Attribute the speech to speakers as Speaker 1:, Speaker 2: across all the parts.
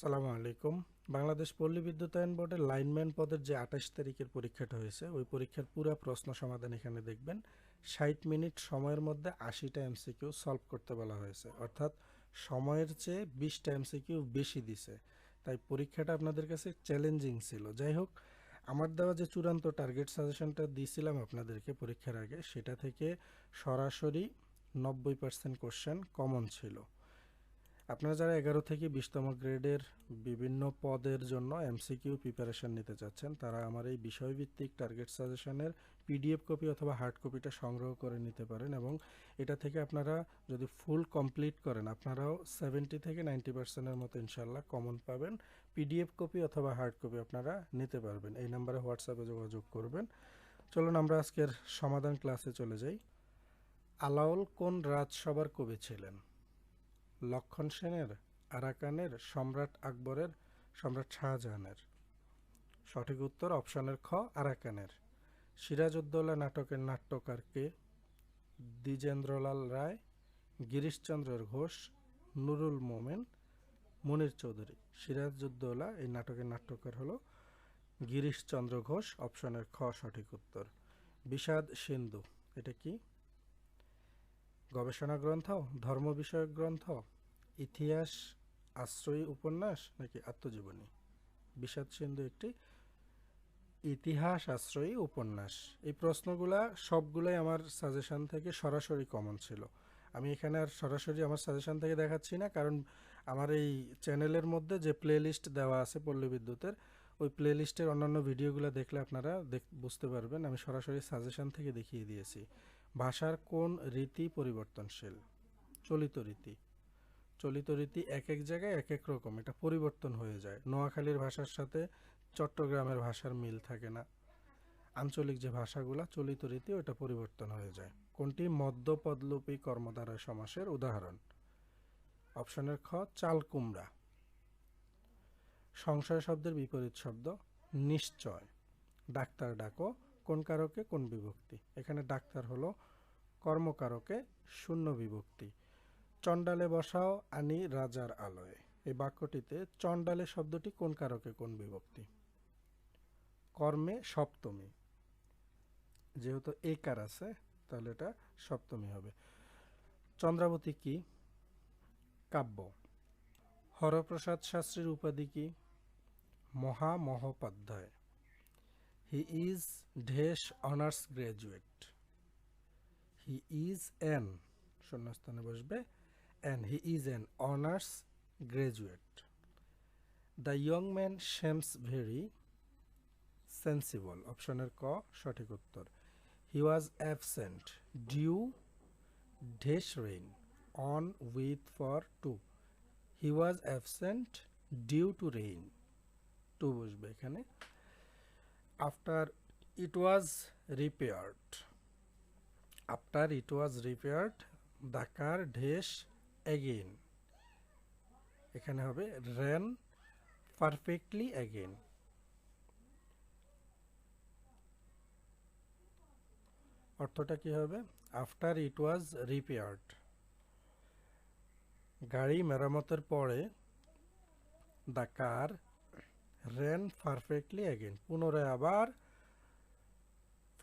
Speaker 1: সালামু আলাইকুম। বাংলাদেশ পল্লী বিদ্যুতায়ন বোর্ডের লাইনম্যান পদের যে আঠাশ তারিখের পরীক্ষাটা হয়েছে, ওই পরীক্ষার পুরো প্রশ্ন সমাধান এখানে দেখবেন। ষাট মিনিট সময়ের মধ্যে আশিটা এমসিকিউ সলভ করতে বলা হয়েছে। অর্থাৎ সময়ের চেয়ে বিশটা এমসিকিউ বেশি দিছে। তাই পরীক্ষাটা আপনাদের কাছে চ্যালেঞ্জিং ছিল। যাই হোক, আমার দেওয়া যে চূড়ান্ত টার্গেট সাজেশনটা দিয়েছিলাম আপনাদেরকে পরীক্ষার আগে, সেটা থেকে সরাসরি নব্বই পার্সেন্ট কোশ্চেন কমন ছিল। আপনারা যারা এগারো থেকে বিশতম গ্রেডের বিভিন্ন পদের জন্য এমসিকিউ প্রিপারেশন নিতে চাচ্ছেন, তারা আমার এই বিষয়ভিত্তিক টার্গেট সাজেশনের পিডিএফ কপি অথবা হার্ড কপিটা সংগ্রহ করে নিতে পারেন এবং এটা থেকে আপনারা যদি ফুল কমপ্লিট করেন, আপনারাও সেভেন্টি থেকে নাইনটি পার্সেন্টের মতো ইনশাল্লাহ কমন পাবেন। পিডিএফ কপি অথবা হার্ড কপি আপনারা নিতে পারবেন। এই নাম্বারে হোয়াটসঅ্যাপে যোগাযোগ করবেন। চলুন আমরা আজকের সমাধান ক্লাসে চলে যাই। আলাউল কোন রাজসভার কবি ছিলেন? লক্ষণ সেনের, আরাকানের, সম্রাট আকবরের, সম্রাট শাহজাহানের। সঠিক উত্তর অপশনের খ, আরাকানের। সিরাজউদ্দৌলা নাটকের নাট্যকার কে? দ্বিজেন্দ্রলাল রায় গিরিশচন্দ্র ঘোষ, নুরুল মোমেন, মুনির চৌধুরী। সিরাজউদ্দৌলা এই নাটকের নাট্যকার হলো গিরিশচন্দ্র ঘোষ অপশনের খ, সঠিক উত্তর। বিষাদ সিন্ধু, এটা কি? গবেষণা গ্রন্থ, ধর্ম বিষয়ক গ্রন্থ ইতিহাস, আশ্রয়ী উপন্যাস নাকি আত্মজীবনী? বিষাদ সিন্ধু একটি ইতিহাস আশ্রয়ী উপন্যাস। এই প্রশ্নগুলা সবগুলোই আমার সাজেশন থেকে সরাসরি কমন ছিল। আমি এখানে আর সরাসরি আমার সাজেশান থেকে দেখাচ্ছি না, কারণ আমার এই চ্যানেলের মধ্যে যে প্লে লিস্ট দেওয়া আছে পল্লী বিদ্যুতের, ওই প্লে লিস্টের অন্যান্য ভিডিওগুলো দেখলে আপনারা বুঝতে পারবেন। আমি সরাসরি সাজেশন থেকে দেখিয়ে দিয়েছি। ভাষার কোন রীতি পরিবর্তনশীল? চলিত রীতি। চলিত রীতি এক এক জায়গায় এক এক রকম, এটা পরিবর্তন হয়ে যায়। নোয়াখালীর ভাষার সাথে চট্টগ্রামের ভাষার মিল থাকে না। আঞ্চলিক যে ভাষাগুলো, চলিত রীতি ওটা পরিবর্তন হয়ে যায়। কোনটি? মধ্যপদলোপী কর্মধারয় সমাসের উদাহরণ। অপশনের খ, চাল কুমড়া। সংশয় শব্দের বিপরীত শব্দ, নিশ্চয়। ডাক্তার ডাকো, কোন কারকে কোন বিভক্তি। এখানে ডাক্তার হলো কর্মকারকে শূন্য বিভক্তি। চণ্ডালে বসাও, আনি রাজার আলোয়। এই বাক্যটিতে চণ্ডালে শব্দটি কোন কারকে, কোন বিভক্তি? কর্মে সপ্তমী। যেহেতু একার আছে, তাহলে এটা সপ্তমী হবে। চন্দ্রাবতী কি? কাব্য। হরপ্রসাদ শাস্ত্রীর উপাধি কি? মহামহোপাধ্যায়। He is dash honours graduate. He is an. শূন্যস্থানে বসবে। And he is an honours graduate the young man seems very sensible অপশনের ক সঠিক উত্তর। He was absent due dash rain on with for to he was absent due to rain to বসবে এখানে। After it was repaired after it was repaired the car dash again এখানে হবে ran perfectly again অর্থটা কি হবে? After it was repaired গাড়ি মেরামতের পরে the car ran perfectly again পুনরায় আবার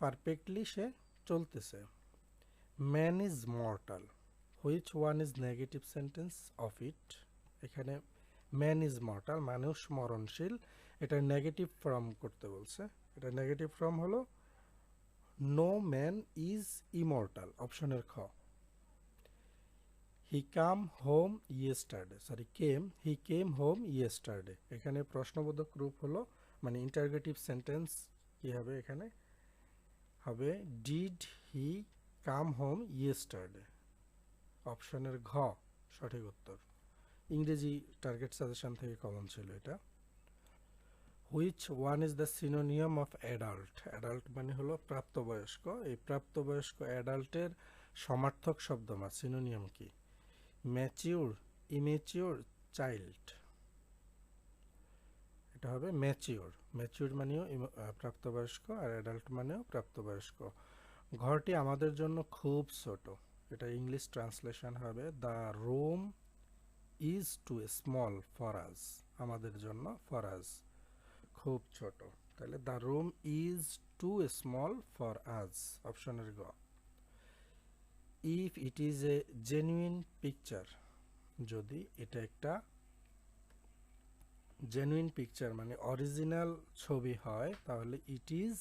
Speaker 1: পারফেক্টলি সে চলতেছে। Man is mortal which one is negative sentence of it এখানে ম্যান ইজ মর্টাল মানুষ মরণশীল। এটা নেগেটিভ ফর্ম করতে বলছে। এটা নেগেটিভ ফর্ম হলো নো ম্যান ইজ ইমর্টাল অপশনের খ। He come home yesterday sorry came he came home yesterday এখানে প্রশ্নবোধক রূপ হলো মানে ইন্টারগেটিভ সেন্টেন্স কি হবে এখানে? হবে did he come home yesterday অপশনের ঘ সঠিক উত্তর। ইংরেজি টার্গেট সাজেশন থেকে কমন ছিল এটা। Which one is the synonym of adult adult মানে হলো প্রাপ্তবয়স্ক। এই প্রাপ্তবয়স্ক অ্যাডাল্টের সমার্থক শব্দ বা সিনোনিয়াম কি? ম্যাচিউর ইমেচিউর চাইল্ড এটা হবে ম্যাচিউর ম্যাচিউর মানেও প্রাপ্তবয়স্ক আর অ্যাডাল্ট মানেও প্রাপ্তবয়স্ক। ঘরটি আমাদের জন্য খুব ছোট। এটা ইংলিশ ট্রান্সলেশন হবে the room is too small for us আমাদের জন্য ফর ফরাজ খুব ছোট। তাহলে the room is too small for us অপশনের গ। If it is a genuine picture যদি এটা একটা জেনুইন পিকচার মানে অরিজিনাল ছবি হয়, তাহলে it is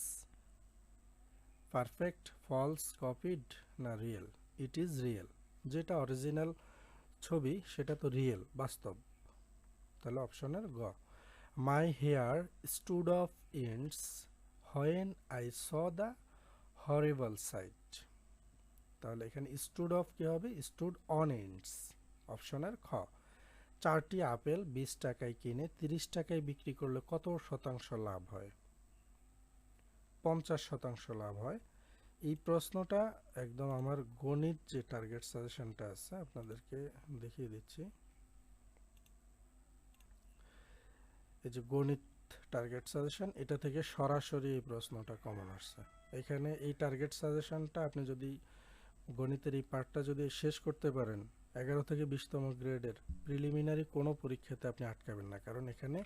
Speaker 1: perfect false copied না রিয়েল ইট ইজ রিয়েল যেটা অরিজিনাল ছবি, সেটা তো রিয়েল বাস্তব। তাহলে অপশনের গ। My hair stood of ends when I saw the horrible sight তাহলে এখানে স্টুড অফ কি হবে? স্টুড অন এন্ডস অপশনের খ। চারটি আপেল বিশ টাকায় কিনে তিরিশ টাকায় বিক্রি করলে কত শতাংশ লাভ হয়? পঞ্চাশ শতাংশ লাভ হয়। এই প্রশ্নটা একদম আমার গণিত যে টার্গেট সাজেশনটা আছে, আপনাদেরকে দেখিয়ে দিচ্ছি। এই যে গণিত টার্গেট সাজেশন এটা থেকে সরাসরি এই প্রশ্নটা কমন আসছে। এখানে এই টার্গেট সাজেশনটা আপনি যদি গণিতের এই পার্টটা যদি শেষ করতে পারেন, এগারো থেকে বিশতম গ্রেডের প্রিলিমিনারি কোনো পরীক্ষাতে আপনি আটকাবেন না। কারণ এখানে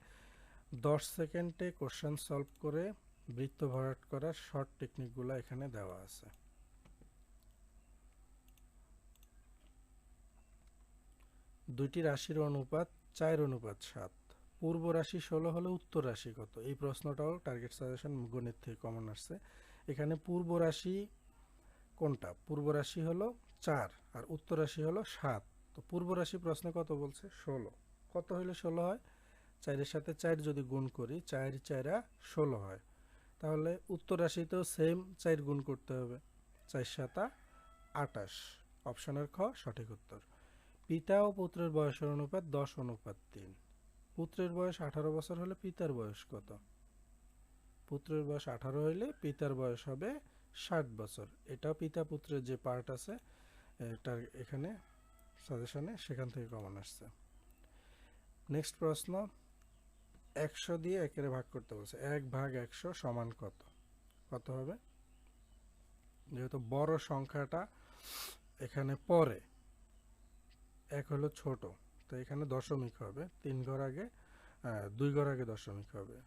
Speaker 1: দশ সেকেন্ডে কোশ্চেন সলভ করে বৃত্ত ভরাট করার শর্ট টেকনিকগুলো এখানে দেওয়া আছে। দুইটি রাশির অনুপাত চার অনুপাত সাত। পূর্ব রাশি ষোলো হলে উত্তর রাশি কত? এই প্রশ্নটাও টার্গেট সাজেশন গণিত থেকে কমন আসছে। এখানে পূর্ব রাশি কোনটা? পূর্ব রাশি হলো চার আর উত্তর রাশি হলো সাত। তো পূর্ব রাশি প্রশ্ন কত বলছে? ষোলো। কত হলে ষোলো হয়? চারের সাথে চার যদি গুণ করি চার চারা ষোলো হয়। তাহলে উত্তর রাশিতেও সেম চার গুণ করতে হবে। চার সাতা আটাশ। অপশনের খ, সঠিক উত্তর। পিতা ও পুত্রের বয়সের অনুপাত দশ, অনুপাত তিন। পুত্রের বয়স আঠারো বছর হলে পিতার বয়স কত? পুত্রের বয়স আঠারো হইলে পিতার বয়স হবে ষাট বছর। এটাও পিতা পুত্রের যে পার্ট আছে, এটার এখানে সাজেশনে সেখান থেকে কমন আসছে। নেক্সট প্রশ্ন একশো দিয়ে একের ভাগ করতে বলছে। এক ভাগ একশো সমান কত? কত হবে? যেহেতু বড় সংখ্যাটা এখানে পরে, এক হলো ছোট, তো এখানে দশমিক হবে। তিন ঘর আগে দুই ঘর আগে দশমিক হবে।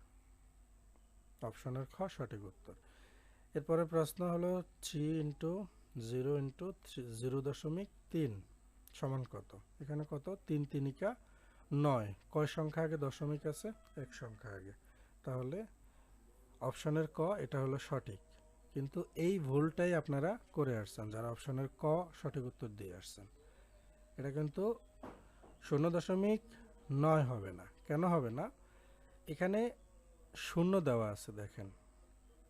Speaker 1: অপশনের খ সঠিক উত্তর। এরপরে প্রশ্ন হলো three into zero into zero দশমিক তিন সমান কত? এখানে কত? তিন তিনিকা নয়। কয় সংখ্যা আগে? দশমিক আছে? এক সংখ্যা আগে। তাহলে অপশনের ক, এটা হলো সঠিক। কিন্তু এই ভুলটাই আপনারা করে আসছেন, যারা অপশনের ক সঠিক উত্তর দিয়ে আসছেন। এটা কিন্তু শূন্য দশমিক নয় হবে না। কেন হবে না? এখানে শূন্য দেওয়া আছে, দেখেন।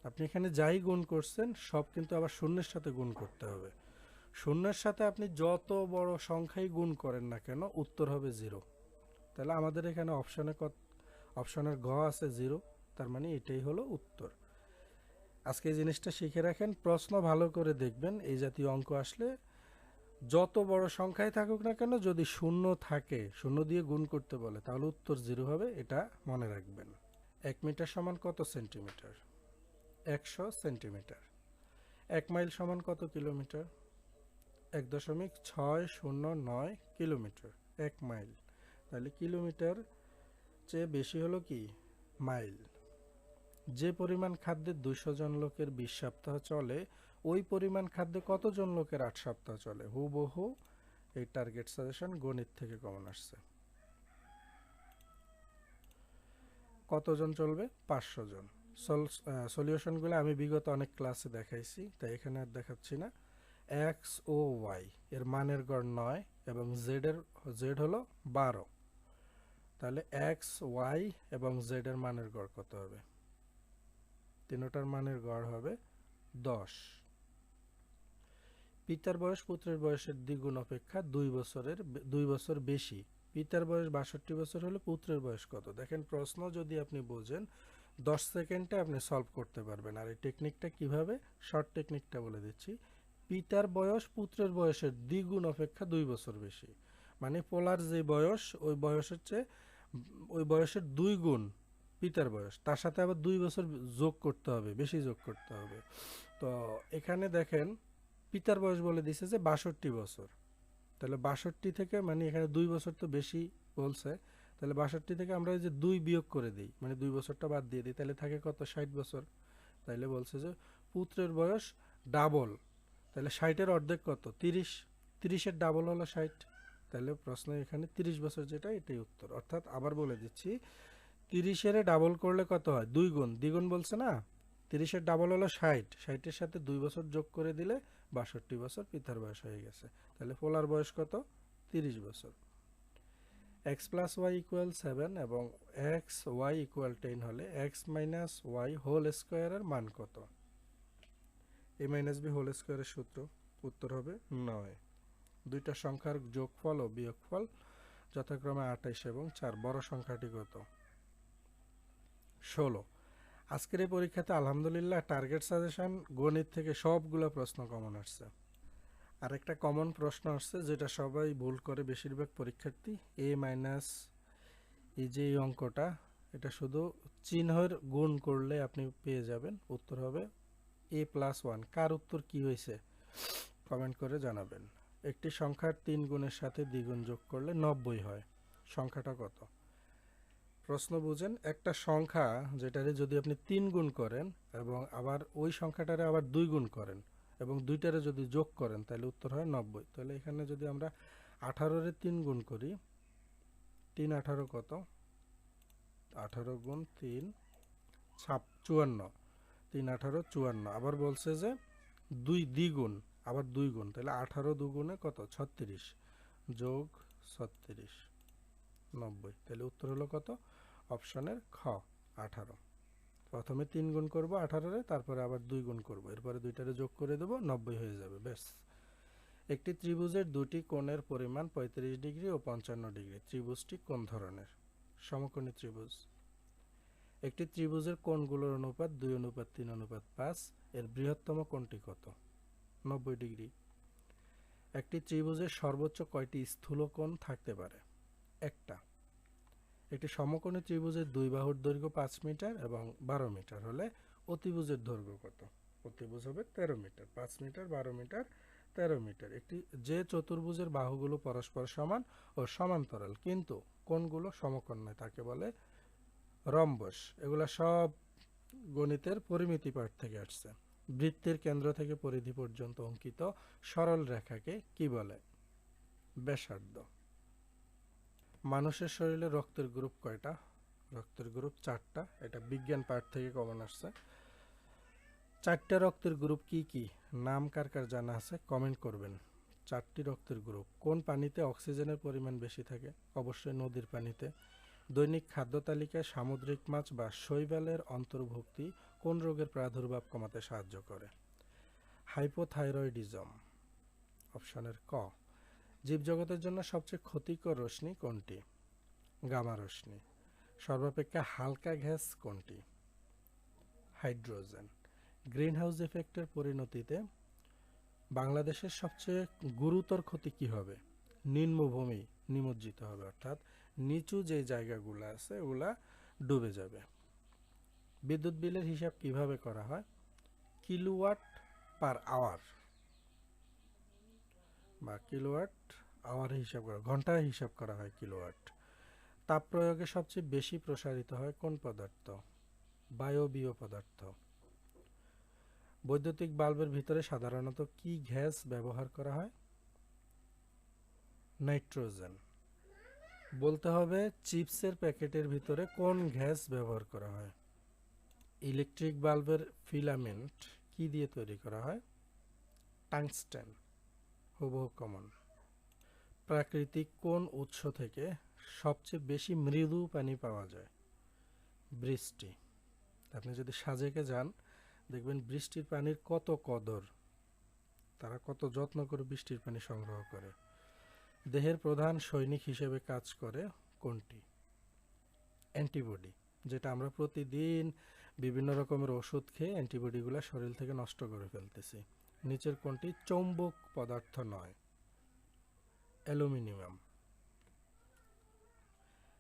Speaker 1: আপনি এখানে যাই গুণ করছেন, সব কিন্তু আবার শূন্যের সাথে গুণ করতে হবে। শূন্যের সাথে আপনি যত বড় সংখ্যাই গুণ করেন না কেন, উত্তর হবে জিরো। তাহলে আমাদের এখানে অপশানে কত অপশনের ঘ আছে জিরো তার মানে এটাই হলো উত্তর। আজকে এই জিনিসটা শিখে রাখেন, প্রশ্ন ভালো করে দেখবেন, এই জাতীয় অঙ্ক আসলে যত বড় সংখ্যায় থাকুক না কেন যদি শূন্য থাকে, শূন্য দিয়ে গুণ করতে বলে, তাহলে উত্তর জিরো হবে, এটা মনে রাখবেন। এক মিটার সমান কত সেন্টিমিটার? একশো সেন্টিমিটার। এক মাইল সমান কত কিলোমিটার? এক দশমিক ছয় শূন্য নয় কিলোমিটার, এক মাইল। তাহলে কিলোমিটার চেয়ে বেশি হলো কি? মাইল। যে পরিমাণ খাদ্যে দুশো জন লোকের বিশ সপ্তাহ চলে, ওই পরিমাণ খাদ্যে কতজন লোকের আট সপ্তাহ চলে? হুবহু এই টার্গেট সাজেশন গণিত থেকে কমন আসছে। কতজন চলবে? পাঁচশো জন। সলিউশনগুলো আমি বিগত অনেক ক্লাসে দেখাইছি, তাই এখানে আর দেখাচ্ছি না। এক্স ও ওয়াই এর মানের গড় নয় এবং জেড এর জেড হলো বারো। তাহলে এক্স ওয়াই এবং জেড এর মানের গড় কত হবে? তিনোটার মানের গড় হবে দশ। পিতার বয়স পুত্রের বয়সের দ্বিগুণ অপেক্ষা দুই বছরের দুই বছর বেশি। পিতার বয়স বাষট্টি বছর হলে পুত্রের বয়স কত? দেখেন প্রশ্ন যদি আপনি বোঝেন, দশ সেকেন্ডে আপনি সলভ করতে পারবেন। আর এই টেকনিকটা কীভাবে? শর্ট টেকনিকটা বলে দিচ্ছি। পিতার বয়স পুত্রের বয়সের দ্বিগুণ অপেক্ষা দুই বছর বেশি। মানে পোলার যে বয়স ওই বয়সের চেয়ে উম, ওই বয়সের দুই গুণ পিতার বয়স। তার সাথে আবার দুই বছর যোগ করতে হবে বেশি যোগ করতে হবে। তো এখানে দেখেন পিতার বয়স বলে দিছে যে বাষট্টি বছর। তাহলে বাষট্টি থেকে মানে এখানে দুই বছর তো বেশি বলছে তাহলে বাষট্টি থেকে আমরা যে দুই বিয়োগ করে দিই মানে দুই বছরটা বাদ দিয়ে দিই তাহলে থাকে কত? ষাট বছর। তাইলে বলছে যে পুত্রের বয়স ডাবল তাহলে ষাটের অর্ধেক কত? তিরিশ। তিরিশের ডাবল হলো ষাট। তাহলে প্রশ্ন এখানে তিরিশ বছর যেটা, এটাই উত্তর। অর্থাৎ আবার বলে দিচ্ছি, তিরিশের ডাবল করলে কত হয়? দুই গুণ। দ্বিগুণ বলছে না? তিরিশের ডাবল হলো ষাট। ষাটের সাথে দুই বছর যোগ করে দিলে বাষট্টি বছর পিতার বয়স হয়ে গেছে। তাহলে পোলার বয়স কত? তিরিশ বছর। X plus y equal seven এবং এক্স ওয়াই ইকুয়াল টেন হলে এক্স মাইনাস ওয়াই হোল স্কোয়ারের মান কত? এ মাইনাস বি হোল স্কোয়ারের সূত্র উত্তর হবে নয়। দুইটা সংখ্যার যোগফল ও বিয়োগফল যথাক্রমে আঠাইশ এবং চার, বড় সংখ্যাটি কত? ষোলো। আজকের এই পরীক্ষাতে আলহামদুলিল্লাহ টার্গেট সাজেশন গণিত থেকে সবগুলো প্রশ্ন কমন আসছে। আর একটা কমন প্রশ্ন আসছে যেটা সবাই ভুল করে বেশিরভাগ পরীক্ষার্থী এ মাইনাস এই যে এই অঙ্কটা, এটা শুধু চিহ্নের গুণ করলে আপনি পেয়ে যাবেন। উত্তর হবে এ প্লাস ওয়ান কার উত্তর কি হয়েছে? কমেন্ট করে জানাবেন। একটি সংখ্যার তিন গুণের সাথে দ্বিগুণ যোগ করলে নব্বই হয়। সংখ্যাটা কত? প্রশ্ন বুঝেন, একটা সংখ্যা যেটারে যদি আপনি তিন গুণ করেন এবং আবার ওই সংখ্যাটারে আবার দুই গুণ করেন এবং দুইটারে যদি যোগ করেন, তাহলে উত্তর হয় নব্বই। তাহলে এখানে যদি আমরা আঠারোরে তিন গুণ করি, তিন আঠারো কত? আঠারো গুণ তিন, ছাপ চুয়ান্ন। তিন আঠারো চুয়ান্ন। আবার বলছে যে দুই দ্বিগুণ। আবার দুই গুণ, তাহলে আঠারো দুগুণে কত? ছত্রিশ যোগ ছত্রিশ, নব্বই। তাহলে উত্তর হলো কত? অপশনের খ, আঠারো। প্রথমে তিন গুণ করব আঠারোরে, তারপরে আবার দুই গুণ করব। এরপরে দুইটারে যোগ করে দেবো, নব্বই হয়ে যাবে, ব্যাস। একটি ত্রিভুজের দুটি কোণের পরিমাণ পঁয়ত্রিশ ডিগ্রি ও পঞ্চান্ন ডিগ্রি। ত্রিভুজটি কোন ধরনের? সমকোণী ত্রিভুজ। একটি ত্রিভুজের কোণগুলোর অনুপাত দুই, অনুপাত তিন, অনুপাত পাঁচ। এর বৃহত্তম কোণটি কত? নব্বই ডিগ্রি। একটি ত্রিভুজের সর্বোচ্চ কয়টি স্থূল কোণ থাকতে পারে? একটা। একটি সমকোণী ত্রিভুজের দুই বাহুর দৈর্ঘ্য পাঁচ মিটার এবং বারো মিটার হলে অতিভুজের দৈর্ঘ্য কত? অতিভুজ হবে তেরো মিটার। পাঁচ মিটার, বারো মিটার, তেরো মিটার। একটি যে চতুর্ভুজের বাহুগুলো পরস্পর সমান ও সমান্তরাল, কিন্তু কোনগুলো সমকোণ নয় তাকে বলে রম্বস। এগুলা সব গণিতের পরিমিতি পাঠ থেকে আসছে। বৃত্তের কেন্দ্র থেকে পরিধি পর্যন্ত অঙ্কিত সরল রেখাকে কি বলে? ব্যাসার্ধ। মানুষের শরীরে রক্তের গ্রুপ কয়টা? রক্তের গ্রুপ চারটা। এটা বিজ্ঞান পাঠ থেকে কমন আসছে। চারটা রক্তের গ্রুপ কি কি? নাম কার কার জানা আছে? কমেন্ট করবেন। চারটি রক্তের গ্রুপ। কোন পানিতে অক্সিজেনের পরিমাণ বেশি থাকে? অবশ্যই নদীর পানিতে। দৈনিক খাদ্য তালিকায় সামুদ্রিক মাছ বা শৈবালের অন্তর্ভুক্তি কোন রোগের প্রাদুর্ভাব কমাতে সাহায্য করে? হাইপোথাইরয়েডিজম অপশনের ক, জীবজগতের জন্য সবচেয়ে ক্ষতিকর রশ্মি কোনটি? গামা রশ্মি, সর্বাপেক্ষা হালকা গ্যাস কোনটি? হাইড্রোজেন, গ্রিনহাউস এফেক্টের পরিণতিতে বাংলাদেশের সবচেয়ে গুরুতর ক্ষতি কি হবে? নিম্নভূমি নিমজ্জিত হবে, অর্থাৎ নিচু যে জায়গাগুলো আছে, ওগুলা ডুবে যাবে। বিদ্যুৎ বিলের হিসাব কীভাবে করা হয়? Kilowatt per hour. বা কিলোওয়াট আওয়ার হিসাব করা, ঘন্টায় হিসাব করা হয় কিলোওয়াট। তাপ প্রয়োগে সবচেয়ে বেশি প্রসারিত হয় কোন পদার্থ? বায়বীয় পদার্থ। বৈদ্যুতিক বাল্বের ভিতরে সাধারণত কি গ্যাস ব্যবহার করা হয়? নাইট্রোজেন। বলতে হবে চিপসের প্যাকেটের ভিতরে কোন গ্যাস ব্যবহার করা হয়? ইলেকট্রিক বাল্বের ফিলামেন্ট কি দিয়ে তৈরি করা হয়? টাংস্টেন হুবহু কমন প্রাকৃতিক কোন উৎস থেকে সবচেয়ে বেশি মৃদু পানি পাওয়া যায়? বৃষ্টি। আপনি যদি সাজেকে যান, দেখবেন বৃষ্টির পানির কত কদর। তারা কত যত্ন করে বৃষ্টির পানি সংগ্রহ করে। দেহের প্রধান সৈনিক হিসেবে কাজ করে কোনটি? অ্যান্টিবডি, যেটা আমরা প্রতিদিন বিভিন্ন রকমের ওষুধ খেয়ে অ্যান্টিবডিগুলো শরীর থেকে নষ্ট করে ফেলতেছি। নিচের কোনটি চৌম্বক পদার্থ নয়। অ্যালুমিনিয়াম।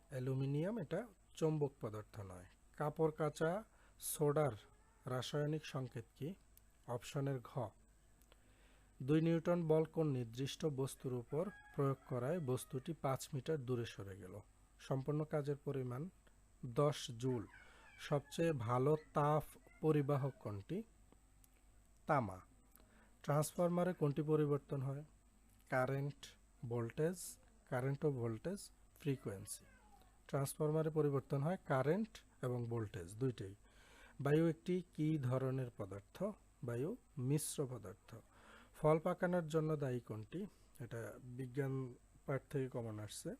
Speaker 1: অ্যালুমিনিয়াম এটা চৌম্বক পদার্থ নয়। কাপড় কাচা সোডার রাসায়নিক সংকেত কি? অপশনের ঘ। দুই নিউটন বল কোন নির্দিষ্ট বস্তুর উপর প্রয়োগ করায় বস্তুটি পাঁচ মিটার দূরে সরে গেল। সম্পূর্ণ কাজের পরিমাণ দশ জুল। সবচেয়ে ভালো তাপ পরিবাহক কোনটি? তামা। ট্রান্সফরমারে কোনটি পরিবর্তন হয়? কারেন্ট ভোল্টেজ, কারেন্ট ও ভোল্টেজ ফ্রিকোয়েন্সি। ট্রান্সফরমারে পরিবর্তন হয় কারেন্ট এবং ভোল্টেজ দুইটাই। বায়ু একটি কি ধরনের পদার্থ? বায়ু মিশ্র পদার্থ। ফল পাকানোর জন্য দায়ী কোনটি? এটা বিজ্ঞান পাঠ থেকে কমন আসছে।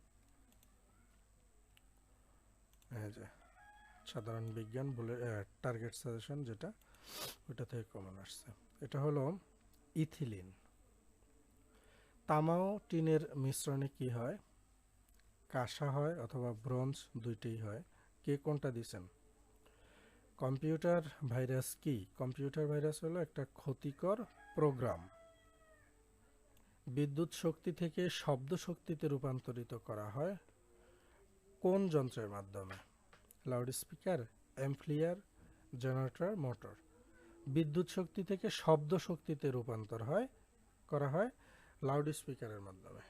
Speaker 1: এই যে সাধারণ বিজ্ঞান বলে টার্গেট সাজেশন যেটা, ওটা থেকে কমন আসছে। এটা হলো ইথিলিন। তামা ও টিনের মিশ্রণে কি হয়? কাঁসা হয় অথবা ব্রোঞ্জ দুইটাই হয়। কে কোনটা দিছেন? কম্পিউটার ভাইরাস কি? কম্পিউটার ভাইরাস হলো একটা ক্ষতিকর প্রোগ্রাম। বিদ্যুৎ শক্তি থেকে শব্দ শক্তিতে রূপান্তরিত করা হয় কোন যন্ত্রের মাধ্যমে? Loud speaker amplifier generator motor বিদ্যুৎ শক্তি থেকে শব্দ শক্তিতে রূপান্তর হয়, করা হয় লাউড স্পিকারের মাধ্যমে।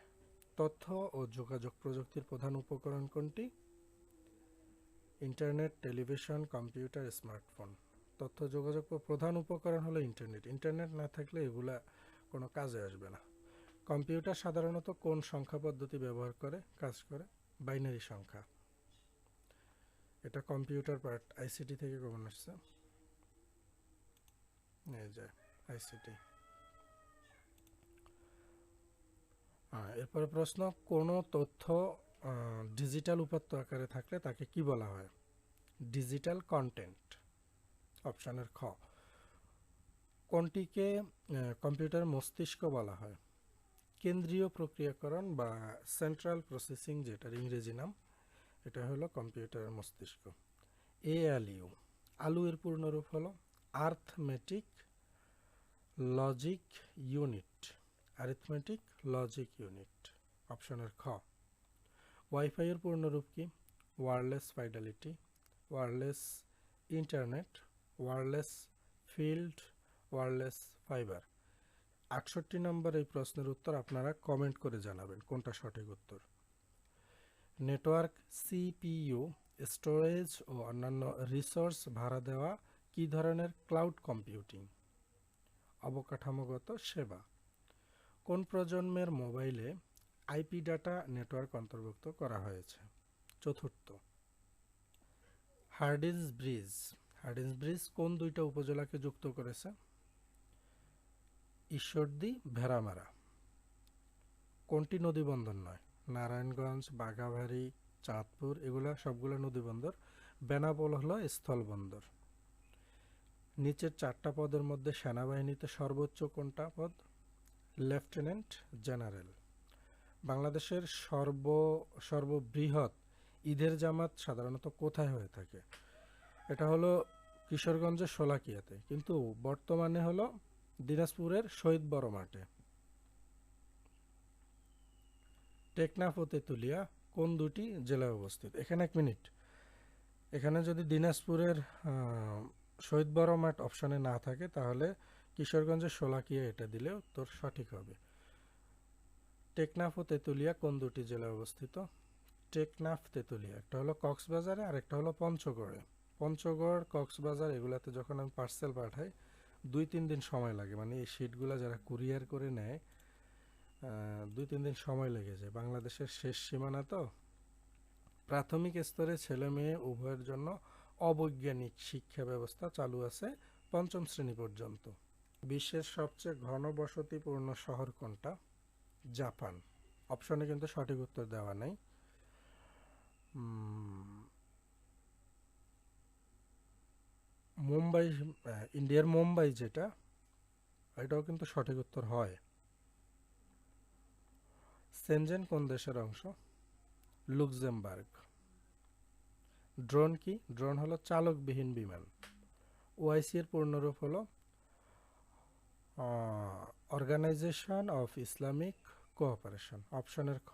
Speaker 1: তথ্য ও যোগাযোগ প্রযুক্তির প্রধান উপকরণ কোনটি? Internet, television, computer, smartphone. তথ্য, যোগাযোগ প্রধান উপকরণ হলো ইন্টারনেট। ইন্টারনেট না থাকলে এগুলা কোনো কাজে আসবে না। কম্পিউটার সাধারণত কোন সংখ্যা পদ্ধতি ব্যবহার করে? কাজ করে? বাইনারি সংখ্যা। এটা কম্পিউটার পার্ট আইসিটি থেকে কমন আসছে? এই যে আইসিটি এরপরে প্রশ্ন, কোনো তথ্য ডিজিটাল উপাত্ত আকারে থাকলে তাকে কি বলা হয়? ডিজিটাল কন্টেন্ট অপশনের খ। কোনটিকে কম্পিউটার মস্তিষ্ক বলা হয়? কেন্দ্রীয় প্রক্রিয়াকরণ বা সেন্ট্রাল প্রসেসিং যেটার ইংরেজি নাম এটা হলো কম্পিউটারের মস্তিষ্ক। এ এএলইউ আলু এর পূর্ণরূপ হলো arithmetic logic unit arithmetic logic unit অপশনের খ। ওয়াইফাই এর পূর্ণরূপ কি? Wireless fidelity wireless internet wireless field wireless fibre আটষট্টি নম্বর এই প্রশ্নের উত্তর আপনারা কমেন্ট করে জানাবেন, কোনটা সঠিক উত্তর? নেটওয়ার্ক, সিপিইউ, স্টোরেজ ও অন্যান্য রিসোর্স ভাড়া দেওয়া কী ধরনের ক্লাউড কম্পিউটিং? অবকাঠামোগত সেবা। কোন প্রজন্মের মোবাইলে আইপি ডাটা নেটওয়ার্ক অন্তর্ভুক্ত করা হয়েছে? চতুর্থ হার্ডিন্স ব্রিজ। হার্ডিন্স ব্রিজ কোন দুইটা উপজেলাকে যুক্ত করেছে? ঈশ্বরদী, ভেড়ামারা। কোনটি নদীবন্দর নয়? নারায়ণগঞ্জ, বাঘাবাড়ি, চাঁদপুর, এগুলা সবগুলো নদী নদীবন্দর বেনাপোল হলো স্থলবন্দর নিচের চারটা পদের মধ্যে সেনাবাহিনীতে সর্বোচ্চ কোনটা পদ? Lieutenant general. বাংলাদেশের সর্ব, সর্ববৃহৎ ঈদের জামাত সাধারণত কোথায় হয়ে থাকে? এটা হলো কিশোরগঞ্জের শোলাকিয়াতে। কিন্তু বর্তমানে হলো দিনাজপুরের শহীদ বড় মাঠে। টেকনাফ ও তেঁতুলিয়া কোন দুটি জেলায় অবস্থিত? এখানে এক মিনিট। এখানে যদি দিনাজপুরের শহীদ বড় মাঠ অপশানে না থাকে, তাহলে কিশোরগঞ্জের শোলাকিয়া এটা দিলেও তোর সঠিক হবে। টেকনাফ ও তেঁতুলিয়া কোন দুটি জেলায় অবস্থিত? টেকনাফ তেঁতুলিয়া একটা হলো কক্সবাজারে আর একটা হলো পঞ্চগড়ে। পঞ্চগড়, কক্সবাজার এগুলাতে যখন আমি পার্সেল পাঠাই, দুই তিন দিন সময় লাগে। মানে এই শিটগুলো যারা কুরিয়ার করে নেয় দুই তিন দিন সময় লেগে যায় বাংলাদেশের শেষ সীমানা তো প্রাথমিক স্তরে ছেলে মেয়ে উভয়ের জন্য অবৈজ্ঞানিক শিক্ষা ব্যবস্থা চালু আছে পঞ্চম শ্রেণি পর্যন্ত। বিশ্বের সবচেয়ে ঘনবসতিপূর্ণ শহর কোনটা? জাপান। অপশনে কিন্তু সঠিক উত্তর দেওয়া নেই। মুম্বাই ইন্ডিয়ার মুম্বাই যেটা, এটাও কিন্তু সঠিক উত্তর হয়। সেনজেন কোন দেশের অংশ? লুক্সেমবার্গ। ড্রোন কি? ড্রোন হলো চালকবিহীন বিমান। ওআইসি এর পূর্ণরূপ হলো অর্গানাইজেশন অফ ইসলামিক কোঅপারেশন, অপশনের খ।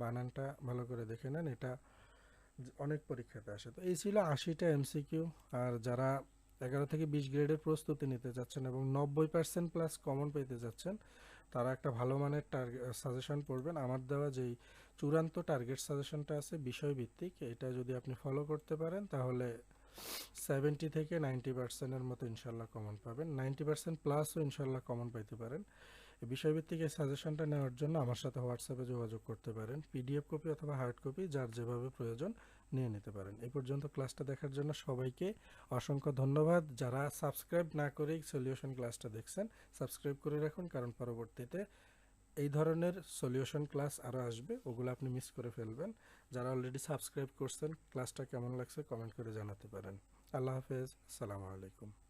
Speaker 1: বানানটা ভালো করে দেখে নেন, এটা অনেক পরীক্ষাতে আসে। তো এই ছিল আশিটা এমসিকিউ, আর যারা এগারো থেকে বিশ গ্রেডের প্রস্তুতি নিতে যাচ্ছেন এবং নব্বই পার্সেন্ট প্লাস কমন পেতে যাচ্ছেন তারা একটা ভালো মানের সাজেশন পড়বেন আমার দেওয়া যেই চূড়ান্ত টার্গেট সাজেশনটা আছে বিষয়ভিত্তিক, এটা যদি আপনি ফলো করতে পারেন, তাহলে সেভেন্টি থেকে নাইনটি পার্সেন্টের মতো ইনশাল্লাহ কমন পাবেন। নাইনটি পার্সেন্ট প্লাসও ইনশাল্লাহ কমন পাইতে পারেন। বিষয়ভিত্তিক এই সাজেশনটা নেওয়ার জন্য আমার সাথে হোয়াটসঅ্যাপে যোগাযোগ করতে পারেন। পিডিএফ কপি অথবা হার্ড কপি যার যেভাবে প্রয়োজন নিয়ে নিতে পারেন। এই পর্যন্ত ক্লাসটা দেখার জন্য সবাইকে অসংখ্য ধন্যবাদ। যারা সাবস্ক্রাইব না করেই সলিউশন ক্লাসটা দেখছেন, সাবস্ক্রাইব করে রাখুন, কারণ পরবর্তীতে এই ধরনের সলিউশন ক্লাস আরও আসবে, ওগুলো আপনি মিস করে ফেলবেন। যারা অলরেডি সাবস্ক্রাইব করছেন, ক্লাসটা কেমন লাগছে কমেন্ট করে জানাতে পারেন। আল্লাহ হাফেজ, আসসালামু আলাইকুম।